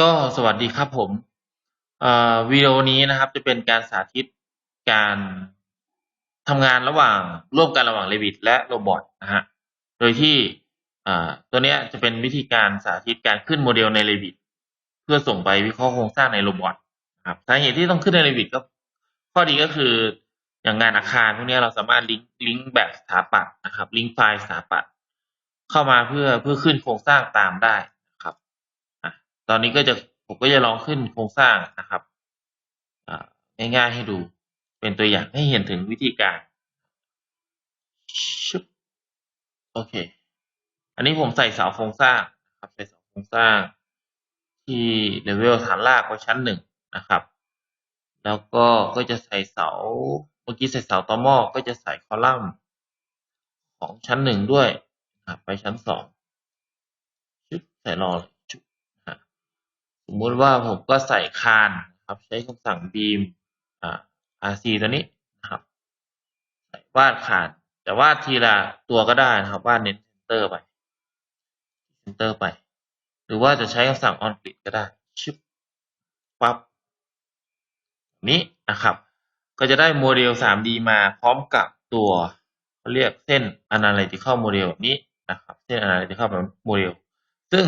ก็สวัสดีครับผมวิดีโอนี้นะครับ จะเป็นการสาธิตการทำงานระหว่างร่วมกันระหว่าง Revit และ Robot นะฮะ โดยที่ตัวนี้จะเป็นวิธีการสาธิตการขึ้นโมเดลใน Revit เพื่อส่งไปวิเคราะห์โครงสร้างใน Robot นะครับสาเหตุที่ต้องขึ้นใน Revit ก็ข้อดีก็คืออย่างงานอาคารพวกนี้เราสามารถลิงก์ลิงก์แบบสถาปัตย์นะครับ ลิงก์ไฟล์สถาปัตย์เข้ามาเพื่อเพื่อขึ้นโครงสร้างตามได้ ตอนนี้ก็จะผมก็จะลองขึ้นโครงสร้างนะครับง่ายๆให้ดูเป็นตัวอย่างให้เห็นถึงวิธีการชึบโอเค อันนี้ผมใส่เสาโครงสร้างนะครับใส่เสาโครงสร้าง ที่เลเวลฐานรากไว้ชั้นหนึ่งนะครับ แล้วก็ก็จะใส่เสาเมื่อกี้ใส่เสาต่อหม้อก็จะใส่คอลัมน์ของชั้นหนึ่งด้วยนะไปชั้นสองชึบใส่รอเลย มมุติว่าผมก็ใส่คานนะครับ ใช้คำสั่ง beam อ่า rc ตัวนี้นะครับใส่วาดคาน แต่วาดทีละตัวก็ได้นะครับ วาดเน้นเซนเตอร์ไปเซนเตอร์ไป หรือว่าจะใช้คำสั่ง on grid ก็ได้ชึบปั๊บนี้นะครับ ก็จะได้โมเดล 3D มาพร้อมกับตัวเรียกเส้น analytical model แบบนี้นะครับ เส้น analytical model ซึ่ง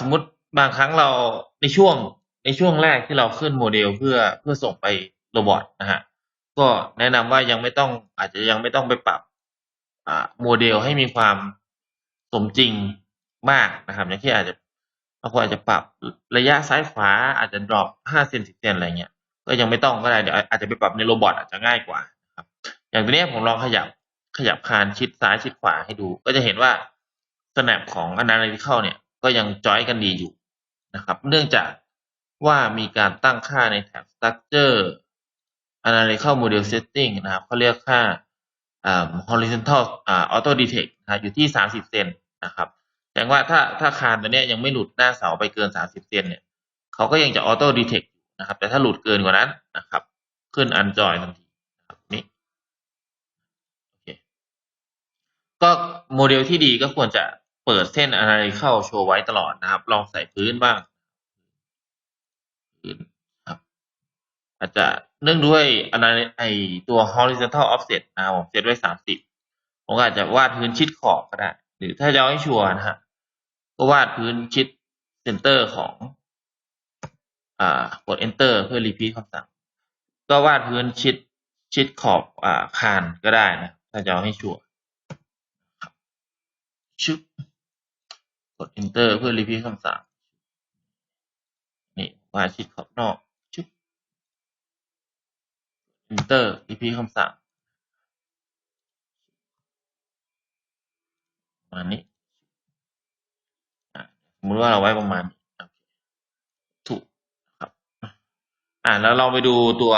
สมมติ บางครั้งเราในช่วงในช่วงแรกที่เราขึ้นโมเดลเพื่อเพื่อส่งไปโรบอทนะฮะก็แนะนำว่ายังไม่ต้องอาจจะยังไม่ต้องไปปรับอ่าโมเดลให้มีความสมจริงมากนะครับอย่างที่อาจจะบางคนอาจจะปรับระยะซ้ายขวาอาจจะดรอปห้าเซนสิบเซนอะไรเงี้ยก็ยังไม่ต้องก็ได้เดี๋ยวอาจจะไปปรับในโรบอทอาจจะง่ายกว่าครับ อย่างตัวนี้ผมลองขยับขยับคานชิดซ้ายชิดขวาให้ดู ก็จะเห็นว่า snap ของ analytical เนี่ยก็ยังจอยกันดีอยู่ นะครับเนื่องจากว่ามีการตั้งค่าในแท็บ structure analytical model setting นะครับเขาเรียกค่า horizontal auto detect นะอยู่ที่สามสิบเซนนะครับแสดงว่าถ้าถ้าคานตัวนี้ยังไม่หลุดหน้าเสาไปเกินสามสิบเซนเนี่ยเขาก็ยังจะ auto detect นะครับ แต่ถ้าหลุดเกินกว่านั้นนะครับ ขึ้น unjoin ทันทีนะครับนี่โอเคก็โมเดลที่ดีก็ควรจะ เปิดเส้น analytical โชว์ไว้ตลอดนะครับ ลองใส่พื้นบ้างพื้นครับ อาจจะเนื่องด้วยอันนไอตัว horizontal offset นะครับผมเซตไว้สามสิบผมอาจจะวาดพื้นชิดขอบก็ได้ หรือถ้าจะให้ชัวร์นะฮะก็วาดพื้นชิดเซนเตอร์ของ อ่ากด enter เพื่อ repeat คำสั่ง ก็วาดพื้นชิดชิดขอบอ่าคานก็ได้นะ ถ้าจะเอาให้ชัวร์ครับชึบ กด enter เพื่อ repeat คำสั่ง นี่วาชิดขอบนอกชึบ enter repeat คำสั่งประมาณนี้อะสมมติว่าเราไว้ประมาณถูกครับ อ่าแล้วเราไปดูตัว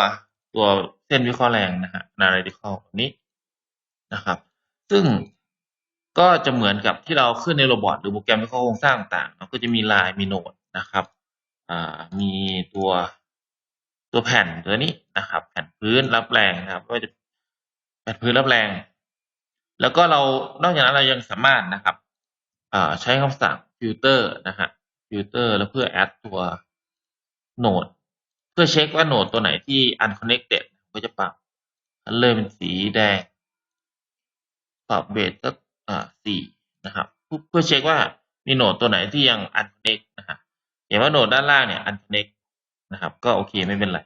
ตัวเส้นวิเคราะห์แรงนะฮะ analytical นี้นะครับ ซึ่ง ก็จะเหมือนกับที่เราขึ้นในโรบอทหรือโปรแกรมวิเคราโครงสร้างต่างๆก็จะมีลายมีโนดนะครับอ่ามีตัวตัวแผ่นตัวนี้นะครับ แผ่นพื้นรับแรงนะครับก็จะแผ่นพื้นรับแรง แล้วก็เรานอกจากนั้นเรายังสามารถนะครับอ่าใช้คำสั่งฟิลเตอร์นะฮะฟิลเตอร์แล้วเพื่อแอดตัวโนดเพื่อเช็คว่าโนดตัวไหนที่ unconnected ก็จะปรับคันเลอร์เป็นสีแดงปรับเบสสัก อ่าสี่นะครับเพื่อเช็คว่ามีโหนดตัวไหนที่ยัง unconnect นะฮะเห็นว่าโหนดด้านล่างเนี่ย unconnect นะครับ ก็โอเคไม่เป็นไร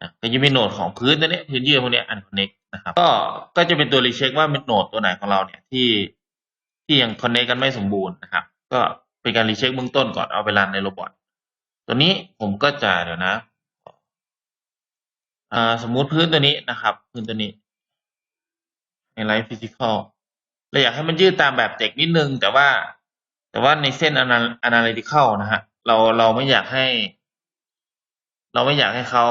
นะก็จะมีโหนดของพื้นตัวนี้พื้นเยื่อพวกนี้ย unconnect นะครับ ก็ก็จะเป็นตัวรีเช็คว่าเป็นโนดตัวไหนของเราเนี่ยที่ที่ยัง connect กันไม่สมบูรณ์นะครับ ก็เป็นการรีเช็คเบื้องต้นก่อนเอาไปรันในโรบอทตัวนี้ผมก็จะเดี๋ยวนะอ่าสมมุติพื้นตัวนี้นะครับ พื้นตัวนี้ในไลฟ์ฟิสิกอล เราอยากให้มันยืดตามแบบเด็กนิดนึง แต่ว่า แต่ว่าในเส้น analytical นะฮะเราเราไม่อยากให้ เราไม่อยากให้เขา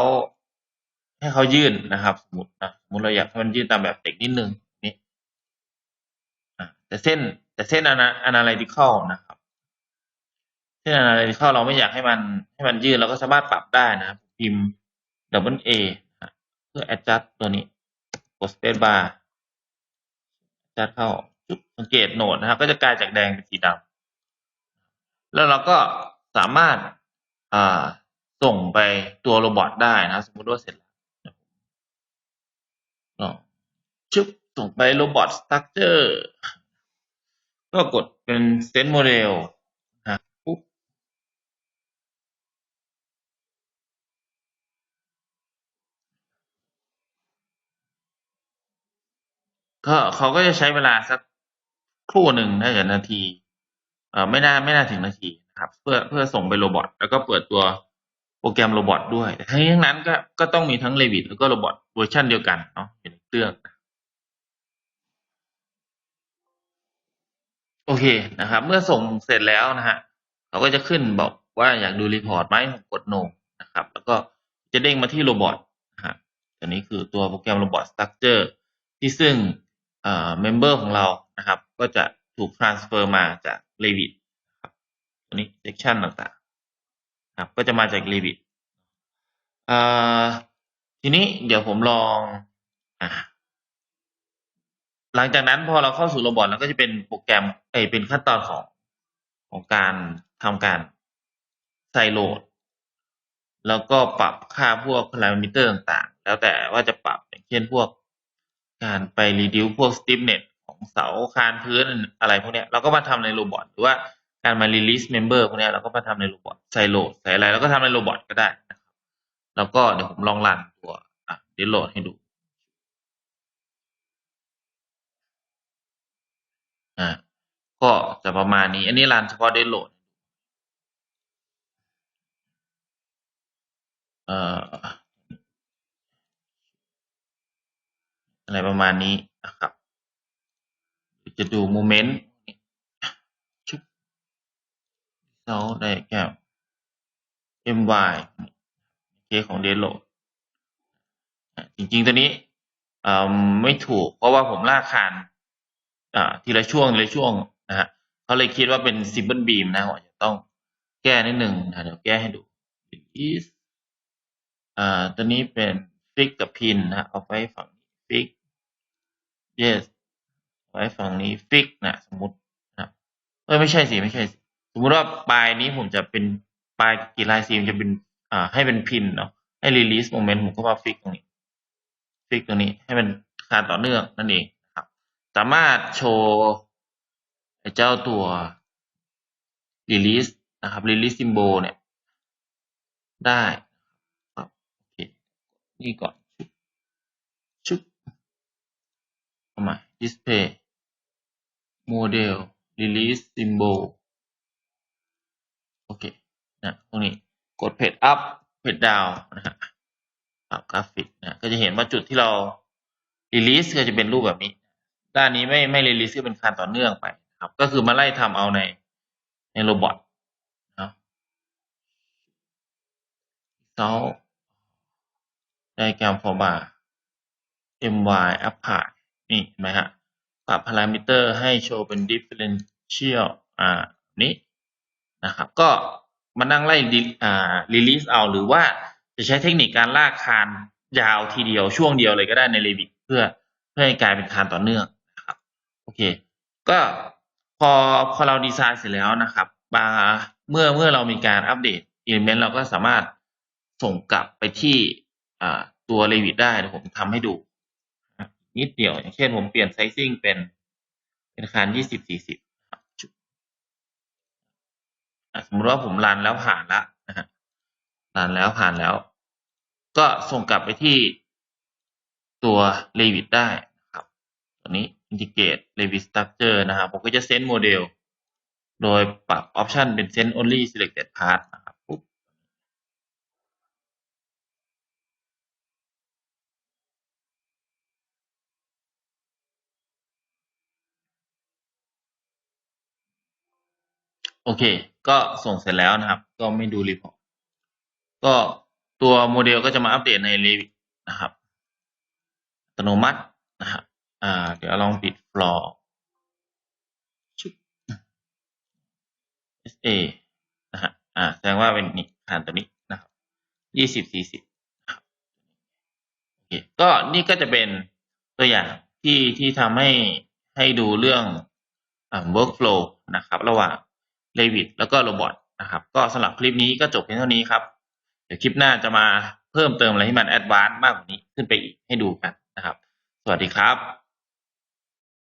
ให้เขายื่นนะครับ สมมตินะสมมติเราอยากให้มันยืดตามแบบเด็กนิดนึงนี่แต่เส้น แต่เส้น analytical นะครับเส้น analytical เราไม่อยากให้มันให้มันยืดเราก็สามารถปรับได้นะพิมพ์ double A นะเพื่อ adjust ตัวนี้กด space bar adjust เข้าจุดสังเกตโหนดนะครับ ก็จะกลายจากแดงเป็นสีดำแล้วเราก็สามารถอ่าส่งไปตัวโรบอทได้นะ สมมุติว่าเสร็จแล้วลองชึบส่งไปโรบอทสตั๊กเจอร์ก็กดเป็นเซตโมเดลนะปุ๊บ ก็เขาก็จะใช้เวลาสักครู่หนึ่งน่าจะนาทีเอ่อไม่น่าไม่น่าถึงนาทีนะครับ เพื่อเพื่อส่งไปโรบอทแล้วก็เปิดตัวโปรแกรมโรบอทด้วยทั้งนี้ทั้งนั้นก็ก็ต้องมีทั้ง Revit แล้วก็โรบอทเวอร์ชันเดียวกันเนาะอยู่ในเครื่องโอเคนะครับ เมื่อส่งเสร็จแล้วนะฮะเขาก็จะขึ้นบอกว่าอยากดูรีพอร์ตไหมผมกด no นะครับ แล้วก็จะเด้งมาที่โรบอทนะฮะอันนี้คือตัวโปรแกรมโรบอทสตั๊กเจอร์ที่ซึ่ง เอ่อเมมเบอร์ของเรานะครับ ก็จะถูก transfer มาจาก Revit นะครับตัวนี้ section ต่างๆครับก็จะมาจาก Revit เอ่อทีนี้เดี๋ยวผมลองอ่าหลังจากนั้นพอเราเข้าสู่โรบอทเราก็จะเป็นโปรแกรมเอเป็นขั้นตอนของของการทำการใส่โหลด แล้วก็ปรับค่าพวกพารามิเตอร์ต่างๆ แล้วแต่ว่าจะปรับอย่างเช่นพวก การไป reduce พวก stiffness ของเสาคานพื้นอะไรพวกเนี้ยเราก็มาทำในโรบอทหรือว่าการมา release member พวกเนี้ยเราก็มาทำในโรบอทใส่โหลดใส่อะไรเราก็ทำในโรบอทก็ได้นะครับแล้วก็เดี๋ยวผมลองรันตัวอะเดี๋ยวโหลดให้ดูอ่าก็จะประมาณนี้ อันนี้รันเฉพาะได้โหลดเอ่อ อะไรประมาณนี้นะครับ จะดูโมเมนต์ชุบเซาได้แก้ my เคของเดโลดจริง ๆ ตัวนี้ไม่ถูก เพราะว่าผมลากคานทีละช่วงทีละช่วงนะฮะเขาเลยคิดว่าเป็นซิมเบิลบีมนะผมอาจจะต้องแก้นิดหนึ่งนะเดี๋ยวแก้ให้ดู is อ่าตัวนี้เป็นฟิกกับพินนะเอาไว้ฝั่งฟิก yes ไว้ฝั่งนี้ฟิกนะสมมตินะเออไม่ใช่สิไม่ใช่สิสมมุติว่าปลายนี้ผมจะเป็นปลายกีฬายซีมจะเป็นอ่าให้เป็นพินเนาะให้ release moment ผมก็มาฟิกตรงนี้ฟิกตรงนี้ให้มันคานต่อเนื่องนั่นเองนะครับ สามารถโชว์ไอ้เจ้าตัว release นะครับ release symbol เนี่ยได้ครับโอเคนี่ก่อนชุบเอาใหม่ display model release symbol โอเคนะตรงนี้กด page up page down นะฮะปรับกราฟิกนะก็จะเห็นว่าจุดที่เรา release ก็จะเป็นรูปแบบนี้ ด้านนี้ไม่ไม่ release ก็เป็นคานต่อเนื่องไปครับ ก็คือมาไล่ทำเอาในในโรบอทเนาะ result diagram for bar my apply นี่เห็นไหมฮะปรับพารามิเตอร์ให้โชว์เป็น differential อ่านี้นะครับก็มานั่งไล่ re- อ่า release เอาหรือว่าจะใช้เทคนิคการลากคานยาวทีเดียวช่วงเดียวเลยก็ได้ใน Revit เพื่อเพื่อให้กลายเป็นคานต่อเนื่องนะครับโอเค ก็พอพอเราดีไซน์เสร็จแล้วนะครับบาเมื่อเมื่อเรามีการอัปเดต element เราก็สามารถส่งกลับไปที่อ่าตัว Revit ได้เดี๋ยวผมทำให้ดู นิดเดียว อย่างเช่นผมเปลี่ยนไซซิ่งเป็นเป็นคานยี่สิบสี่สิบสมมติว่าผมรันแล้วผ่านแล้วนะฮะรันแล้วผ่านแล้ว ก็ส่งกลับไปที่ตัว Revit ได้นะครับ ตัวนี้ Integrate Revit Structure นะครับ ผมก็จะเซน d โมเดล โดยปรับออปชันเป็น Send Only Selected Part นะครับปุ๊บ โอเค ก็ส่งเสร็จแล้วนะครับ ก็ไม่ดูรีพอร์ต ก็ตัวโมเดลก็จะมาอัปเดตใน Revit นะครับ อัตโนมัตินะครับอ่า เดี๋ยวลองปิด floor ชุบ SA นะฮะ อ่า แสดงว่าเป็นนี่ฐานตัวนี้นะครับยี่สิบสี่สิบนะครับโอเค ก็นี่ก็จะเป็นตัวอย่างที่ที่ทำให้ให้ดูเรื่องอ่า workflow นะครับ ระหว่าง เลวิดแล้วก็โรบอทนะครับ ก็สำหรับคลิปนี้ก็จบเพียงเท่านี้ครับ เดี๋ยวคลิปหน้าจะมาเพิ่มเติมอะไรที่มันแอดวานซ์มากกว่านี้ขึ้นไปอีกให้ดูกันนะครับ สวัสดีครับ